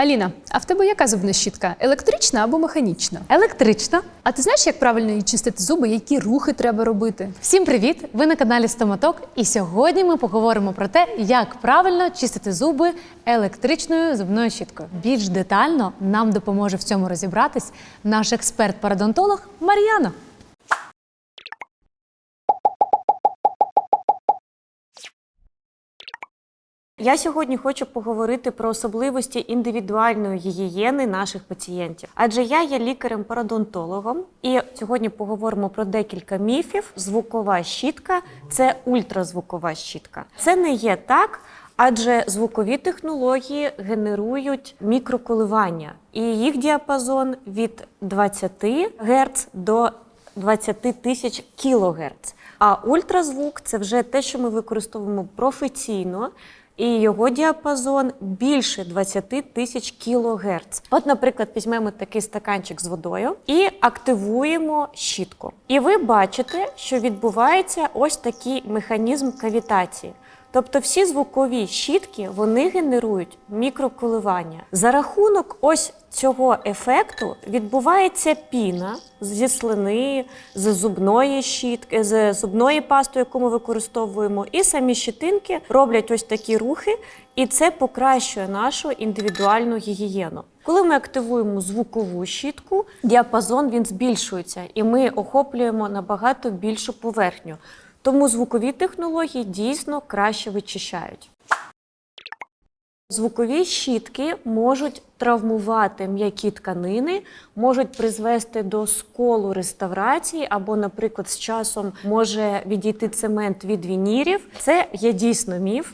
Аліна, а в тебе яка зубна щітка? Електрична або механічна? Електрична. А ти знаєш, як правильно її чистити зуби, які рухи треба робити? Всім привіт! Ви на каналі Стоматок, і сьогодні ми поговоримо про те, як правильно чистити зуби електричною зубною щіткою. Більш детально нам допоможе в цьому розібратись наш експерт-парадонтолог Мар'яна. Я сьогодні хочу поговорити про особливості індивідуальної гігієни наших пацієнтів, адже я є лікарем-парадонтологом, і сьогодні поговоримо про декілька міфів. Звукова щітка це ультразвукова щітка. Це не є так. Адже звукові технології генерують мікроколивання, і їх діапазон від 20 Гц до 20 тисяч кілогерц. А ультразвук це вже те, що ми використовуємо професійно, і його діапазон більше 20 тисяч кілогерц. От, наприклад, візьмемо такий стаканчик з водою і активуємо щітку. І ви бачите, що відбувається ось такий механізм кавітації. Тобто всі звукові щітки вони генерують мікроколивання. За рахунок ось цього ефекту відбувається піна зі слини, з зубної щітки, з зубної пасти, яку ми використовуємо, і самі щитинки роблять ось такі рухи, і це покращує нашу індивідуальну гігієну. Коли ми активуємо звукову щітку, діапазон він збільшується, і ми охоплюємо набагато більшу поверхню. Тому звукові технології дійсно краще вичищають. Звукові щітки можуть травмувати м'які тканини, можуть призвести до сколу реставрації, або, наприклад, з часом може відійти цемент від вінірів. Це є дійсно міф.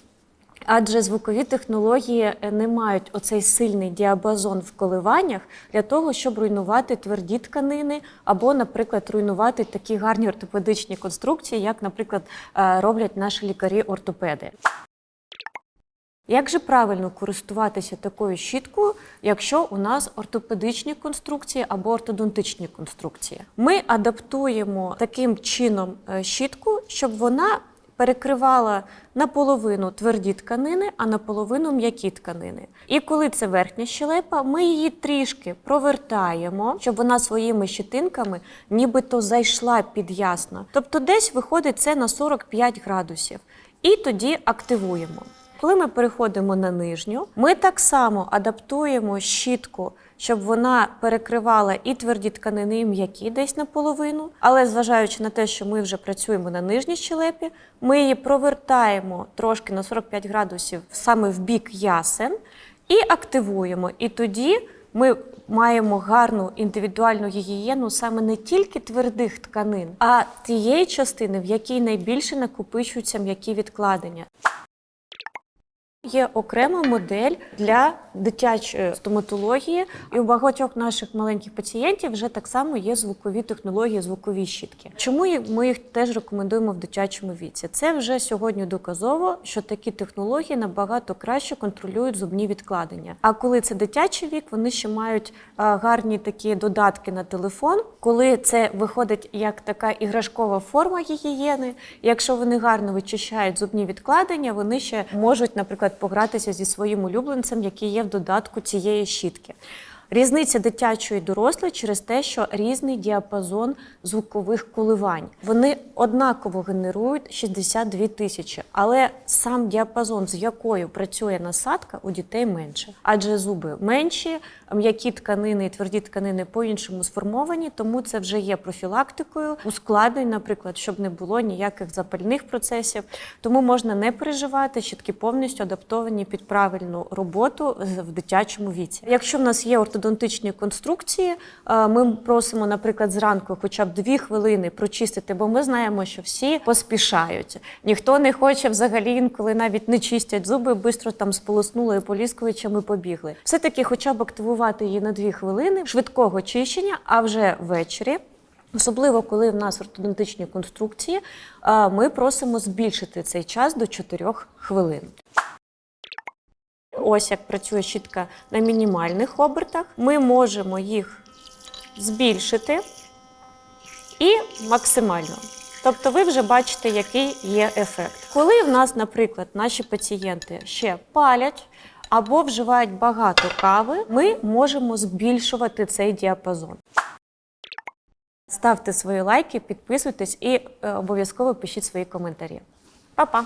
Адже звукові технології не мають оцей сильний діапазон в коливаннях для того, щоб руйнувати тверді тканини, або, наприклад, руйнувати такі гарні ортопедичні конструкції, як, наприклад, е, роблять наші лікарі-ортопеди. Як же правильно користуватися такою щіткою, якщо у нас ортопедичні конструкції або ортодонтичні конструкції? Ми адаптуємо таким чином е, щітку, щоб вона перекривала наполовину тверді тканини, а наполовину м'які тканини. І коли це верхня щелепа, ми її трішки провертаємо, щоб вона своїми щитинками нібито зайшла під ясно. Тобто десь виходить це на 45 градусів. І тоді активуємо. Коли ми переходимо на нижню, ми так само адаптуємо щітку, щоб вона перекривала і тверді тканини, і м'які десь наполовину. Але зважаючи на те, що ми вже працюємо на нижній щелепі, ми її провертаємо трошки на 45 градусів саме в бік ясен і активуємо. І тоді ми маємо гарну індивідуальну гігієну саме не тільки твердих тканин, а тієї частини, в якій найбільше накопичуються м'які відкладення. Є окрема модель для дитячої стоматології, і у багатьох наших маленьких пацієнтів вже так само є звукові технології, звукові щітки. Чому ми їх теж рекомендуємо в дитячому віці? Це вже сьогодні доказово, що такі технології набагато краще контролюють зубні відкладення. А коли це дитячий вік, вони ще мають гарні такі додатки на телефон, коли це виходить як така іграшкова форма гігієни. Якщо вони гарно вичищають зубні відкладення, вони ще можуть, наприклад, погратися зі своїм улюбленцем, який є в додатку цієї щітки. Різниця дитячої і дорослої через те, що різний діапазон звукових коливань. Вони однаково генерують 62 тисячі, але сам діапазон, з якою працює насадка, у дітей менше, адже зуби менші, м'які тканини і тверді тканини по-іншому сформовані, тому це вже є профілактикою, ускладнень, наприклад, щоб не було ніяких запальних процесів. Тому можна не переживати, щітки повністю адаптовані під правильну роботу в дитячому віці. Якщо в нас є ортодонтичні конструкції, е, ми просимо, наприклад, зранку хоча б дві хвилини прочистити, бо ми знаємо, що всі поспішають. Ніхто не хоче взагалі інколи навіть не чистять зуби, швидко там сполоснули поліскувачами побігли. Все-таки, хоча б активувати її на дві хвилини швидкого чищення, а вже ввечері. Особливо, коли в нас ортодонтичні конструкції, е, ми просимо збільшити цей час до 4 хвилин. Ось як працює щітка на мінімальних обертах. Ми можемо їх збільшити і максимально. Тобто ви вже бачите, який є ефект. Коли в нас, наприклад, наші пацієнти ще палять, або вживають багато кави, ми можемо збільшувати цей діапазон. Ставте свої лайки, підписуйтесь і е, обов'язково пишіть свої коментарі. Па-па!